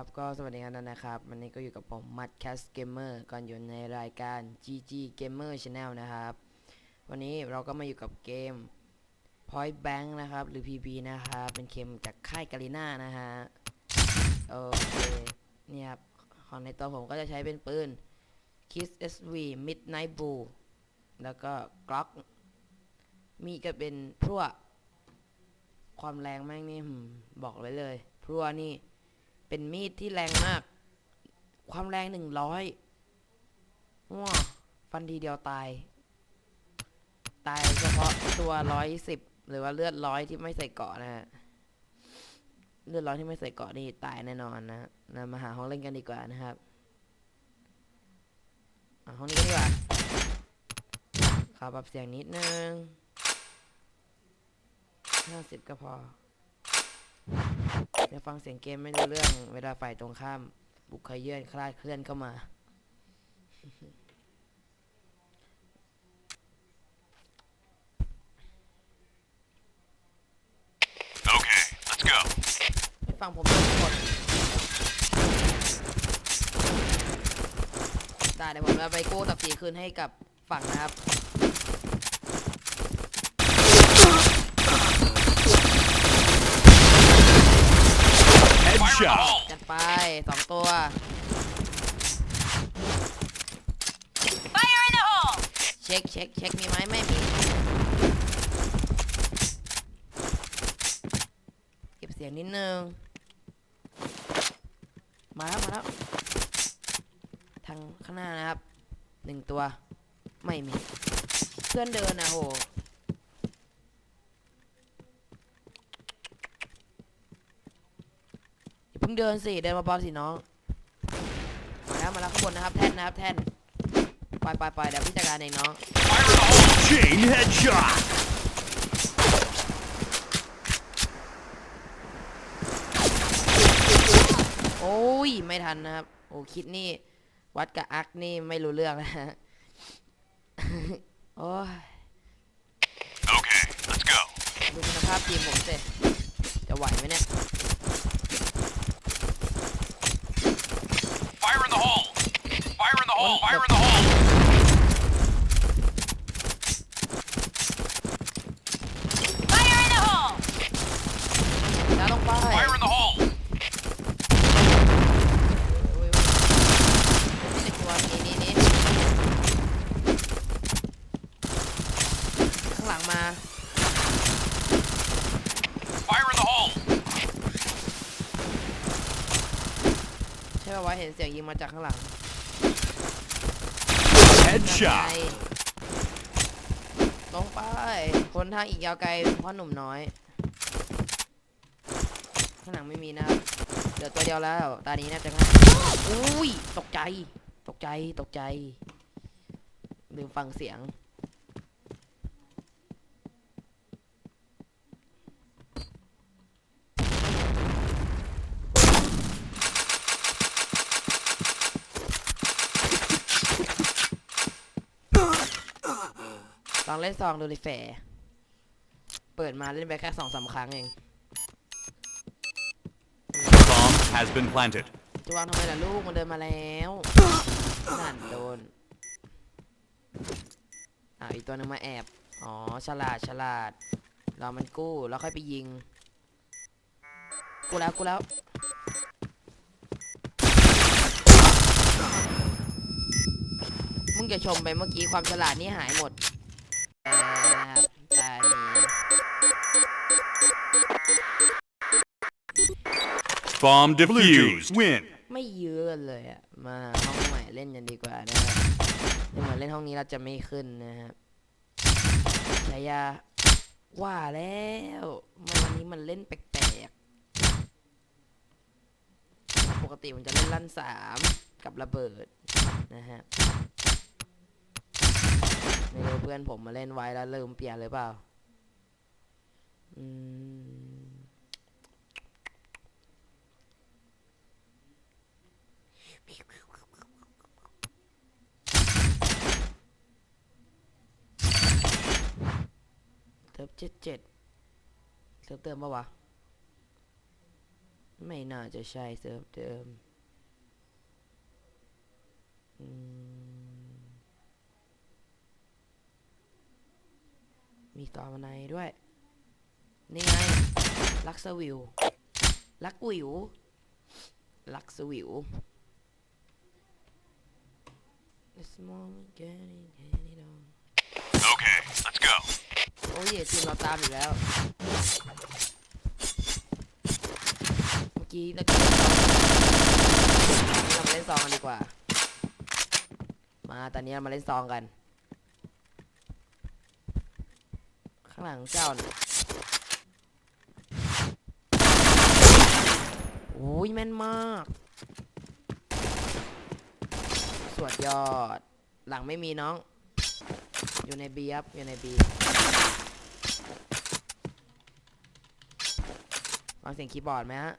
ครับก็สวัสดีกันนะครับวันนี้ก็อยู่กับผมมัดแคสเกมเมอร์ก่อนอยู่ในรายการ GG Gamer Channel นะครับ วันนี้เราก็มาอยู่กับเกม Point Bank นะครับ หรือ PB นะครับเป็นเกมจากค่ายกาลิน่านะฮะโอเคเนี่ยครับของในตัวผมก็จะใช้เป็นปืน Kiss SV Midnight Blue แล้วก็ Glock มีก็เป็นพรั่วความแรงแม่งนี่บอกไว้เลย พรั่วนี่ เป็นมีดที่แรงมาก ความแรงหนึ่งร้อยว้าฟันทีเดียวตาย ตายเฉพาะตัวร้อยสิบหรือว่าเลือดร้อยที่ไม่ใส่เกาะนะฮะ เลือดร้อยที่ไม่ใส่เกาะนี่ตายแน่นอนนะนะมาหาห้องเล่นกันดีกว่านะครับห้องนี้ดีกว่าขอปรับเสียงนิดนึงห้าสิบก็พอ เดี๋ยวฟังเสียงเกมไม่รู้เรื่องเวลาฝ่ายตรงข้าม บุกขยื่นคลาดเคลื่อนเข้ามา Okay, let's go. ไม่ฟังผมต้องกดได้เดี๋ยวผมจะไปกู้ตับสีคืนให้กับฝั่งนะครับ Fire in the Headshot. hole. จัดไปสองตัว Fire in the hole! เช็คเช็คเช็คมีไหมไม่มีเก็บเสียงนิดนึง มาแล้ว มาแล้ว ทางข้างหน้านะครับหนึ่งตัว ไม่มี เพื่อนเดินนะโห อย่าเพิ่งเดินสิเดินมาบอลสิน้องมาแล้วมาแล้วข้างบนนะครับแท่นนะครับแท่นไปไปไปเดี๋ยวพี่จัดการเองน้อง Fire in the hole. Chain headshot. โอ้ยไม่ทันนะครับโอ้คิดนี่ วัดกับอักนี่ไม่รู้เรื่องนะฮะโอ้ย Okay, let's go. ดูคุณภาพทีมผมสิจะไหวไหมเนี่ย Fire in the hole. Fire in the hole. Fire in the hole. Fire in the hole! แล้วต้องไป Fire in the hole. โอ้ยโอ้ยนี่ในตัวนี่นี่นี่ข้างหลังมา Fire in the hole. ใช่ป่าววะ เห็นเสียงยิงมาจากข้างหลัง Headshot. ไงตรงไปคนทางอีกยาวไกลพ่อหนุ่มน้อย ข้างหลังไม่มีนะครับเหลือตัวเดียวแล้ว ตานี้น่าจะง่ายอุ้ย ตกใจ ตกใจ ตกใจลืมฟังเสียง ลองเล่นซองดูดิแฟร์เปิดมาเล่นไปแค่สองสามครั้งเอง Bomb has been planted. จะวางทำไมล่ะลูกมันเดินมาแล้วนั่นโดนอ่าวอีกตัวหนึงมาแอบ อ๋อฉลาดฉลาดเรามันกู้แล้วค่อยไปยิง กูแล้วกูแล้ว มึงจะชมไปเมื่อกี้ความฉลาดนี่หายหมดนะ ครับตานี้ Bomb defused. Win. ไม่เยอะเลยอะมาห้องใหม่เล่นกันดีกว่านะครับดูเหมือนเล่นห้องนี้เราจะไม่ขึ้นนะครับชายาว่าแล้วมันวันนี้มันเล่นแปลกๆ ปกติมันจะเล่นลั่นสามกับระเบิดนะฮะ ไม่รู้เพื่อนผมมาเล่นไว้แล้วลืมเปลี่ยนหรือเปล่า อืม เติมเจ็ดเจ็ดเติมเติมปะวะ ไม่น่าจะใช่เซิร์ฟเดิม อืม มีต่อมาในด้วย นี่ไง ลักสวิว ลักวิว ลักสวิว This moment getting handed on Okay, let's go. โอ้ยทีมเราตามอยู่แล้ว เมื่อกี้เราเรามาเล่นซองกันดีกว่า มาตอนนี้เรามาเล่นซองกัน ข้างหลังเจ้าน่ะโอ้ยแม่นมาก สวดยอด หลังไม่มีน้อง อยู่ในบีครับ อยู่ในบีฟังเสียงคีย์บอร์ดไหมฮะ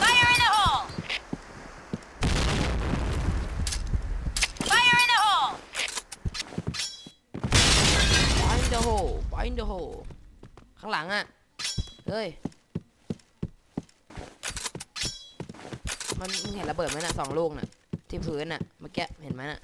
Fire in the hole! Fire in the hole! Find the hole Find the hole ข้างหลังอะเฮ้ย มันมึงเห็นระเบิดไหมน่ะสองลูกน่ะ ที่พื้นน่ะ เมื่อกี้เห็นไหมน่ะ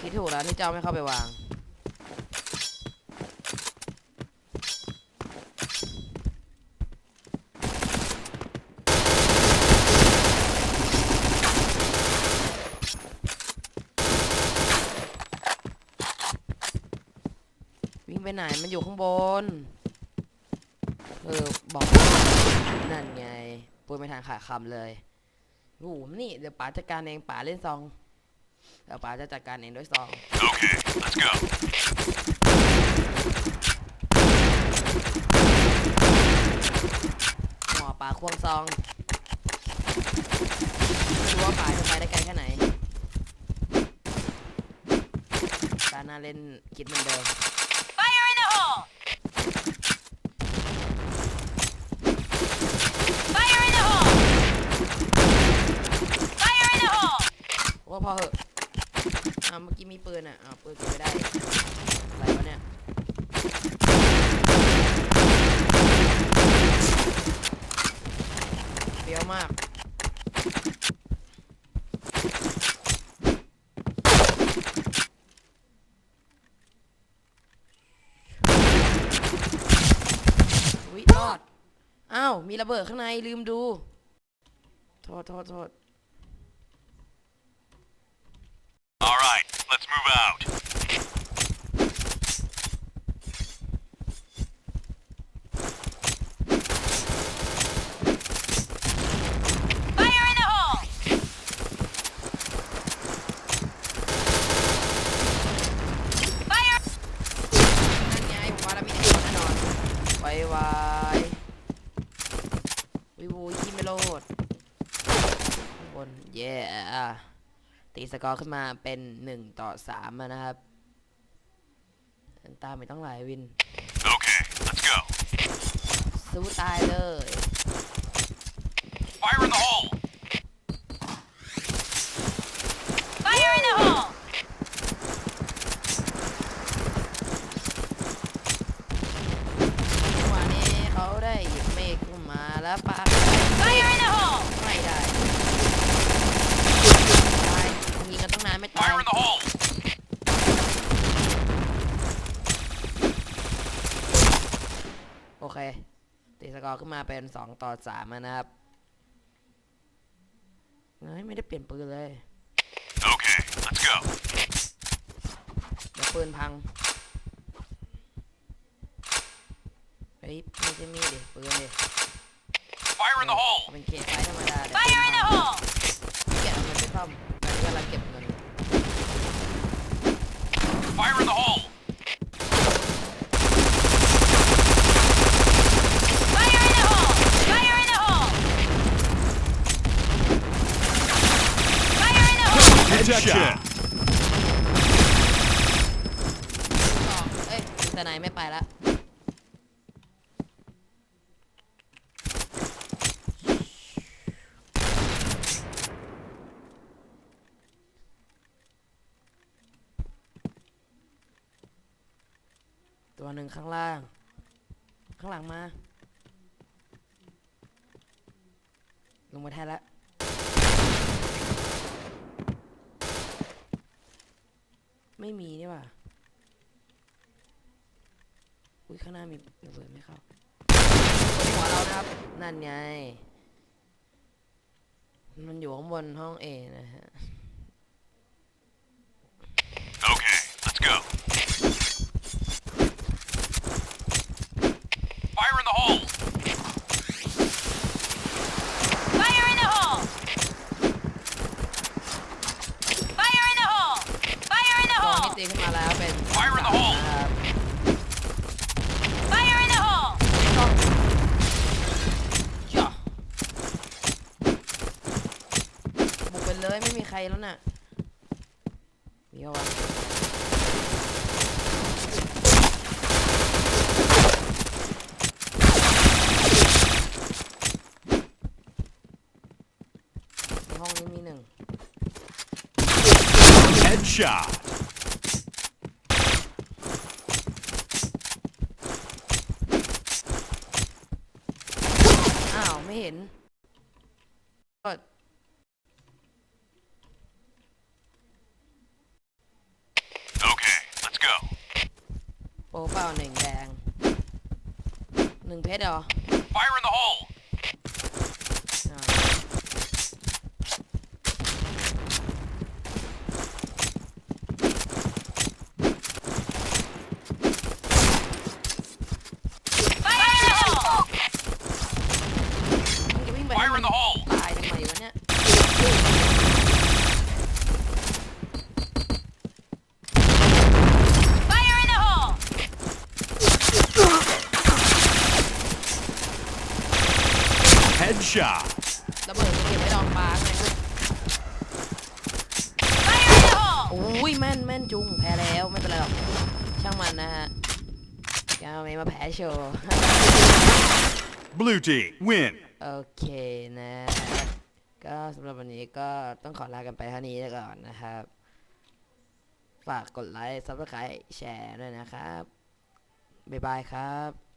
คิดถูกแล้วที่เจ้าไม่เข้าไปวาง ไปไหนมันอยู่ข้างบน เออบอกนั่นไงพูดไม่ทันขาดคำเลยโอ้โหนี่เดี๋ยวป๋าจัดการเองป๋าเล่นซองเดี๋ยวป๋าจะจัดการเองด้วยซอง Okay, let's go. หัวป๋าควงซองไม่รู้ว่าป๋าจะไปได้ไกลแค่ไหนตาหน้าเล่นคิดเหมือนเดิม Fire in the hole! Fire in the hole! Fire in the hole! ว่าพอเหอะ อ้าวเมื่อกี้มีปืนอะอ้าปืนเก็บไม่ได้อะไรวะเนี่ยเปรี้ยวมากวิรอด อ้าว มีระเบิดข้างในลืมดู โทษโทษโทษ let's move out. ตีสกอร์ขึ้นมาเป็นหนึ่งต่อสามอะนะครับตามไม่ต้องหลายวิน Okay, let's go. สู้ตายเลย Fire in the hole. Fire in the hole! จังหวะนี้เขาได้หยิบเมฆขึ้นมาแล้วปา Fire in the hole! ไม่ได้ ตายยิงกันตั้งนานไม่ตาย Fire in the hole. โอเคตีสกอร์ขึ้นมาเป็น2ต่อ3อะนะครับเฮ้ยไม่ได้เปลี่ยนปืนเลย Okay, let's go. เดี๋ยวปืนพังเฮ้ยไม่ใช่มีดดิปืนดิ Fire in the hole. เป็นเคสไฟธรรมดาเดี๋ยว Fire in the hole! เก็บเงินไปซ่อมตอนนี้กำลังเก็บเงิน Fire in the hole. Fire in the hole! Fire in the hole! Fire in the hole! Headshot. ต่อเอ้ยแต่ไหนไม่ไปละ ตัวหนึ่งข้างล่าง ข้างหลังมา ลงมาแทนละไม่มีนี่หว่าอุ้ยข้างหน้ามีระเบิดไม่เข้าบนหัวเรานะครับ นั่นไง มันอยู่ข้างบนห้องเอนะฮะ Okay, let's go. Fire in the hole! Fire in the hole! Fire in the hole! Fire in the ตอนที่ hole! ตีขึ้นมาแล้วเป็น Fire in the hole นะครับ Fire in the hole! จ้ะบุกไปเลยไม่มีใคร แล้วน่ะมีเอาวะในห้องนี้มีหนึ่ง Headshot. อ้าว ไม่เห็นก็ Okay, let's go. โปร เปล่าหนึ่งแดงหนึ่งเพชรเหรอ Fire in the hole! อ่า Fire in the hole! มึงจะวิ่งไปให้ Fire มั in น the hole! ตายทำไมวะเนี่ย Fire in the hole! Headshot. ระเบิดมันเก็บไว้ดองปลาไงนะ Fire in the hole! อุ้ย แม่นแม่นจุงแพ้แล้วไม่เป็นไรหรอกช่างมันนะฮะแกไม่มาแพ้โชว์ Blue team, win. โอเคนะ ก็สำหรับวันนี้ก็ต้องขอลากันไปเท่านี้ก่อนนะครับ ฝากกดไลค์ซับสไครต์แชร์ด้วยนะครับ บ๊ายบายครับ